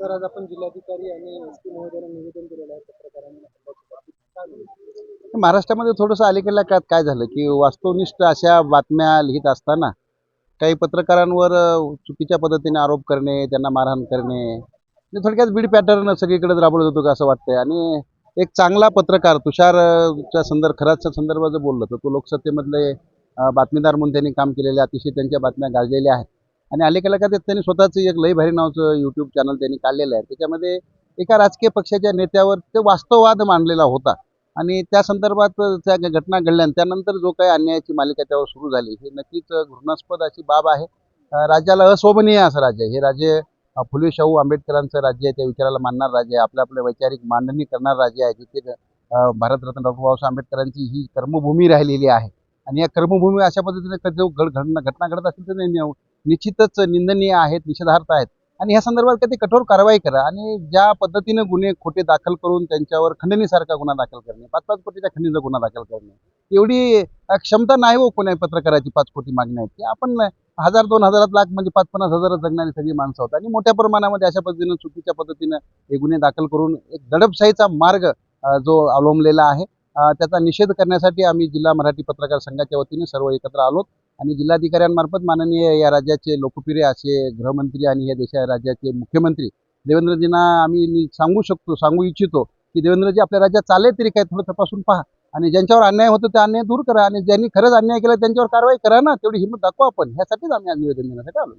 Sir आज आपण जिल्हाधिकारी आणि एस पी महोदयांना निवेदन दिलेलं आहे पत्रकारांना. महाराष्ट्रामध्ये थोडंसं अलीकडल्या काळात काय झालं की वास्तवनिष्ठ अशा बातम्या लिहित असताना काही पत्रकारांवर चुकीच्या पद्धतीने आरोप करणे त्यांना मारहाण करणे म्हणजे थोडक्यात बीड पॅटर्न सगळीकडे राबवलं जातो का असं वाटतंय. आणि एक चांगला पत्रकार तुषार च्या संदर्भ खराच्या संदर्भात जर बोललं तर तो लोकसत्तेमधले बातमीदार म्हणून त्यांनी काम केलेले अतिशय त्यांच्या बातम्या गाजलेल्या आहेत. आणि अलीकडल्या काळात त्यांनी स्वतःचं एक लई भारी नावाचं यूट्यूब चॅनल त्यांनी काढलेलं आहे. त्याच्यामध्ये एका राजकीय पक्षाच्या नेत्यावर ते वास्तववाद मांडलेला होता. आणि त्या संदर्भात त्या घटना घडल्या आणि त्यानंतर जो काही अन्यायाची मालिका त्यावर सुरू झाली ही नक्कीच घृणास्पद अशी बाब आहे. राज्याला अशोभनीय असं राज्य हे राज्य फुले शाहू आंबेडकरांचं राज्य आहे त्या विचाराला मानणार राज्य आहे. आपल्या आपल्या वैचारिक मांडणी करणार राज्य आहे. जिथे भारतरत्न डॉक्टर बाबासाहेब आंबेडकरांची ही कर्मभूमी राहिलेली आहे. आणि या कर्मभूमी अशा पद्धतीने कधी जो घड घडणं घटना घडत असेल तर निश्चितच निंदनीय आहेत निषेधार्थ आहेत. आणि ह्या संदर्भात काही कठोर कारवाई करा आणि ज्या पद्धतीने गुन्हे खोटे दाखल करून त्यांच्यावर खंडणीसारखा गुन्हा दाखल करणे पाच पाच कोटीच्या खंडणीचा गुन्हा दाखल करणे. एवढी क्षमता नाही हो कोण्या पत्रकाराची पाच कोटी मागण्याची आपण हजार दोन हजारात लाख म्हणजे पाच पन्नास हजारात जगणारी सगळी माणसं होतात आणि मोठ्या प्रमाणामध्ये अशा पद्धतीनं चुकीच्या पद्धतीनं हे गुन्हे दाखल करून एक दडपशाहीचा मार्ग जो अवलंबलेला आहे त्याचा निषेध करण्यासाठी आम्ही जिल्हा मराठी पत्रकार संघाच्या वतीने सर्व एकत्र आलो आणि जिल्हाधिकाऱ्यांमार्फत माननीय या राज्याचे लोकप्रिय असे गृहमंत्री आणि या देशा राज्याचे मुख्यमंत्री देवेंद्रजींना आम्ही सांगू शकतो सांगू इच्छितो की देवेंद्रजी आपल्या राज्यात चालले तरी काय थोडं तपासून पहा. आणि ज्यांच्यावर अन्याय होतो ते अन्याय दूर करा आणि ज्यांनी खरंच अन्याय केला त्यांच्यावर कारवाई करा ना तेवढी हिंमत दाखवा आपण. ह्यासाठीच आम्ही आज निवेदन देण्यासाठी आलो